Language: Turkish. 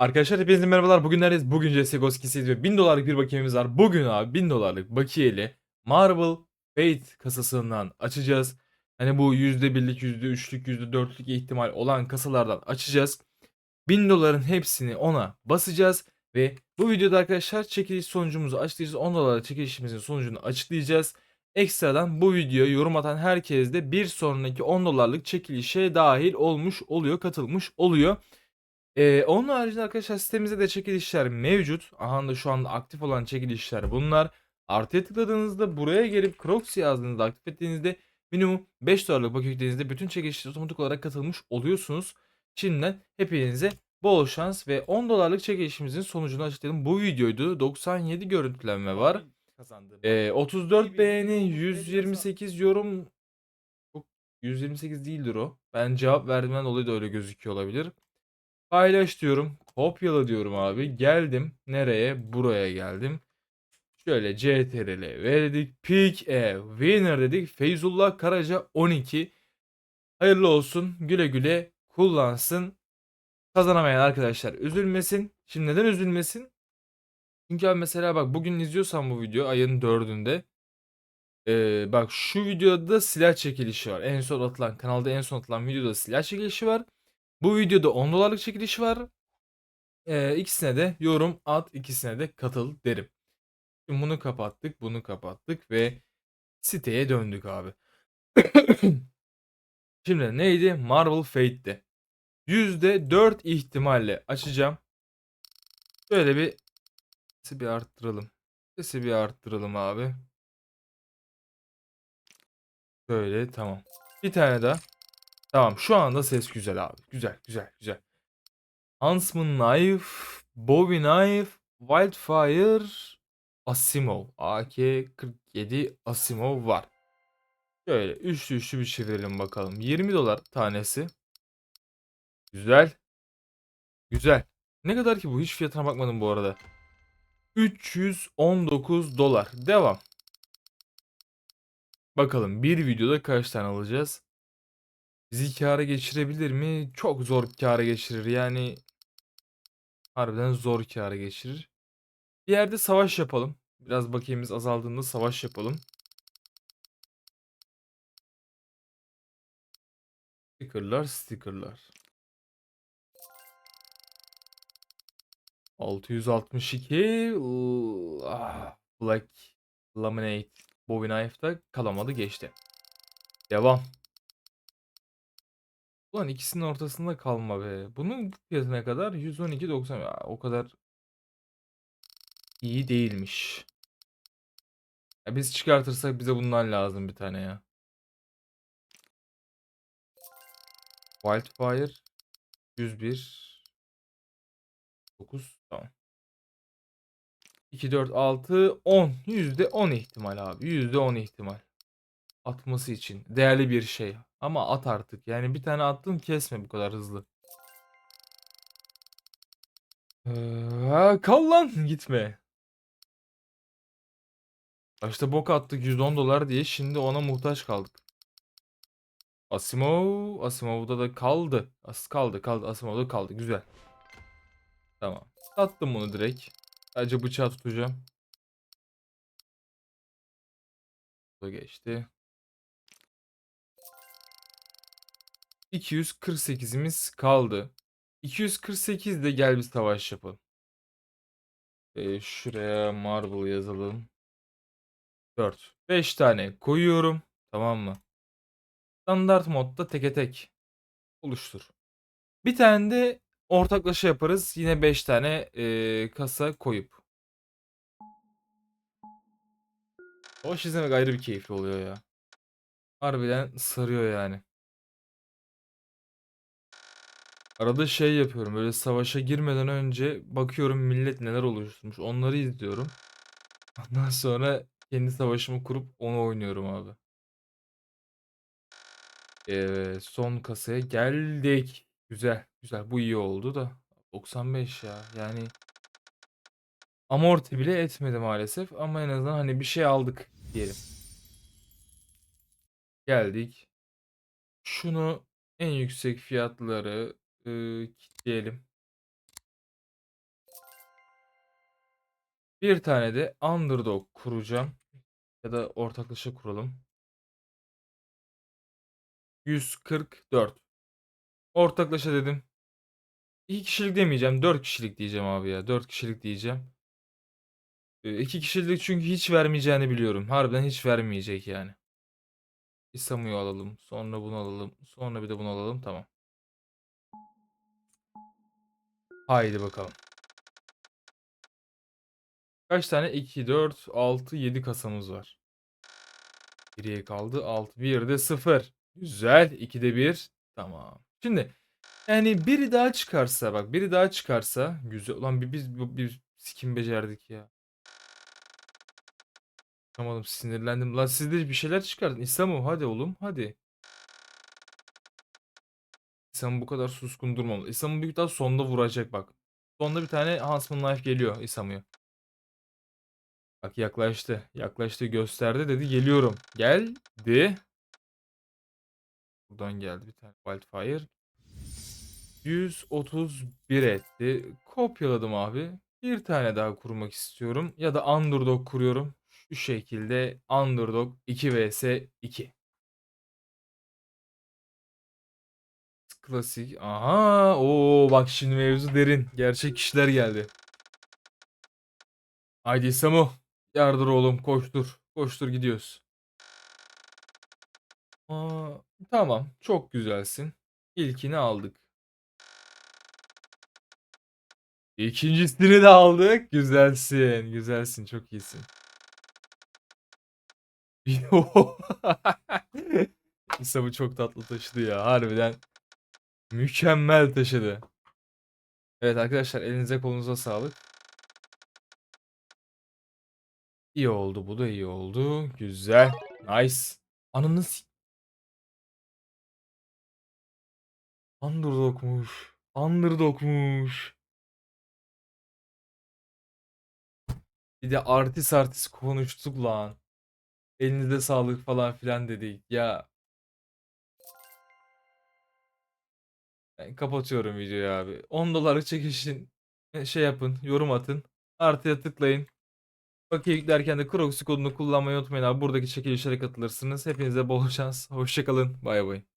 Arkadaşlar hepinize merhabalar. Bugün neredeyiz? Bugün CSGO skisiyiz ve 1000 dolarlık bir bakiyemiz var. Bugün abi 1000 dolarlık bakiyeli Marble Fate kasasından açacağız. Hani bu %1'lik, %3'lük, %4'lük ihtimal olan kasalardan açacağız. 1000 doların hepsini ona basacağız. Ve bu videoda arkadaşlar çekiliş sonucumuzu açıklayacağız. 10 dolarlık çekilişimizin sonucunu açıklayacağız. Ekstradan bu videoya yorum atan herkes de bir sonraki 10 dolarlık çekilişe dahil olmuş oluyor, katılmış oluyor. Ee, onun haricinde arkadaşlar sitemizde de çekilişler mevcut. Aha da şu anda aktif olan çekilişler bunlar. Artıya tıkladığınızda buraya gelip Crocs yazdığınızda aktif ettiğinizde minimum 5 dolarlık paket yüklediğinizde bütün çekilişlere otomatik olarak katılmış oluyorsunuz. Şimdiden hepinize bol şans ve 10 dolarlık çekilişimizin sonucunu açıklayalım. Bu videoydu. 97 görüntülenme var. Ee, 34 beğeni, 128 yorum. Çok 128 değildir o. Ben cevap verdiğimden dolayı da öyle gözüküyor olabilir. Paylaş diyorum. Kopyala diyorum abi. Geldim. Nereye? Buraya geldim. Şöyle CTRL verdik. Pick a winner dedik. Feyzullah Karaca 12. Hayırlı olsun. Güle güle kullansın. Kazanamayan arkadaşlar üzülmesin. Şimdi neden üzülmesin? Çünkü abi mesela bak bugün izliyorsan bu video ayın 4'ünde. Ee, bak şu videoda da silah çekilişi var. En son atılan kanalda en son atılan videoda silah çekilişi var. Bu videoda 10 dolarlık çekiliş var. Ee, ikisine de yorum at, ikisine de katıl derim. Şimdi bunu kapattık, bunu kapattık ve siteye döndük abi. Şimdi neydi? Marvel Fate'ti. %4 ihtimalle açacağım. Şöyle bir sesi bir arttıralım. Sesi bir arttıralım abi. Şöyle tamam. Bir tane daha. Tamam şu anda ses güzel abi. Güzel güzel güzel. Huntsman Knife, Bowie Knife, Wildfire, Asimov. AK-47 Asimov var. Şöyle üçlü üçlü bir çevirelim bakalım. 20 dolar tanesi. Güzel. Güzel. Ne kadar ki bu? Hiç fiyatına bakmadım bu arada. 319 dolar. Devam. Bakalım bir videoda kaç tane alacağız? Bizi kâra geçirebilir mi? Çok zor kâra geçirir. Yani harbiden zor kâra geçirir. Bir yerde savaş yapalım. Biraz bakiyemiz azaldığında savaş yapalım. Stickerlar, stickerlar. 662 ıı, ah, Black Laminate Bowie Knife'da kalamadı geçti. Devam. Ulan ikisinin ortasında kalma be. Bunun fiyatı ne kadar? 112.90. Ya, o kadar iyi değilmiş. Ya biz çıkartırsak bize bundan lazım bir tane ya. Wildfire 101 9 tamam. 2 4 6 10 %10 ihtimal abi. %10 ihtimal. Atması için değerli bir şey. Ama at artık. Yani bir tane attın kesme bu kadar hızlı. Ee, kal lan gitme. Başta bok attık 110 dolar diye şimdi ona muhtaç kaldık. Asimov, Asimov'da da kaldı. As kaldı, kaldı. Asimov'da kaldı. Güzel. Tamam. Sattım bunu direkt. Sadece bıçağı tutacağım. Bu geçti. 248'imiz kaldı. 248 de gel bir savaş yapalım. Ee, şuraya marble yazalım. 4. 5 tane koyuyorum. Tamam mı? Standart modda teke tek oluştur. Bir tane de ortaklaşa yaparız. Yine 5 tane e, kasa koyup. Savaş izlemek ayrı bir keyifli oluyor ya. Harbiden sarıyor yani. Arada şey yapıyorum böyle savaşa girmeden önce bakıyorum millet neler oluşturmuş onları izliyorum. Ondan sonra kendi savaşımı kurup onu oynuyorum abi. Evet, son kasaya geldik. Güzel, güzel. Bu iyi oldu da. 95 ya. Yani amorti bile etmedi maalesef ama en azından hani bir şey aldık diyelim. Geldik. Şunu en yüksek fiyatları ıı, kilitleyelim. Bir tane de underdog kuracağım. Ya da ortaklaşa kuralım. 144. Ortaklaşa dedim. 2 kişilik demeyeceğim. 4 kişilik diyeceğim abi ya. 4 kişilik diyeceğim. 2 kişilik çünkü hiç vermeyeceğini biliyorum. Harbiden hiç vermeyecek yani. İsamu'yu alalım. Sonra bunu alalım. Sonra bir de bunu alalım. Tamam. Haydi bakalım. Kaç tane? 2, 4, 6, 7 kasamız var. Geriye kaldı 6. Bir de 0. Güzel. 2'de 1. Tamam. Şimdi yani biri daha çıkarsa bak biri daha çıkarsa güzel. Ulan bir biz bir, bir skin becerdik ya. Tamam sinirlendim. Lan siz de bir şeyler çıkardın. İsamo hadi oğlum hadi. İsamo bu kadar suskun durmamalı. İsamo büyük daha sonda vuracak bak. Sonda bir tane Huntsman Knife geliyor İsamo'ya. Bak yaklaştı. Yaklaştı gösterdi dedi geliyorum. Geldi. Buradan geldi bir tane Wildfire. 131 etti. Kopyaladım abi. Bir tane daha kurmak istiyorum. Ya da Underdog kuruyorum. Şu şekilde Underdog 2 vs 2. Klasik. Aha. Oo bak şimdi mevzu derin. Gerçek kişiler geldi. Haydi Samu. Yardır oğlum koştur. Koştur gidiyoruz. Aa, tamam. Çok güzelsin. İlkini aldık. İkincisini de aldık. Güzelsin. Güzelsin. Çok iyisin. İsa çok tatlı taşıdı ya. Harbiden mükemmel taşıdı. Evet arkadaşlar elinize kolunuza sağlık. İyi oldu. Bu da iyi oldu. Güzel. Nice. Ananı Underdog'muş. Underdog'muş. Bir de artist artist konuştuk lan. Elinize sağlık falan filan dedik. Ya ben kapatıyorum videoyu abi. 10 dolarlık çekişin e, şey yapın, yorum atın. Artıya tıklayın. Bakiye yüklerken de Crocsy kodunu kullanmayı unutmayın abi. Buradaki çekilişlere katılırsınız. Hepinize bol şans. Hoşçakalın. Bay bay.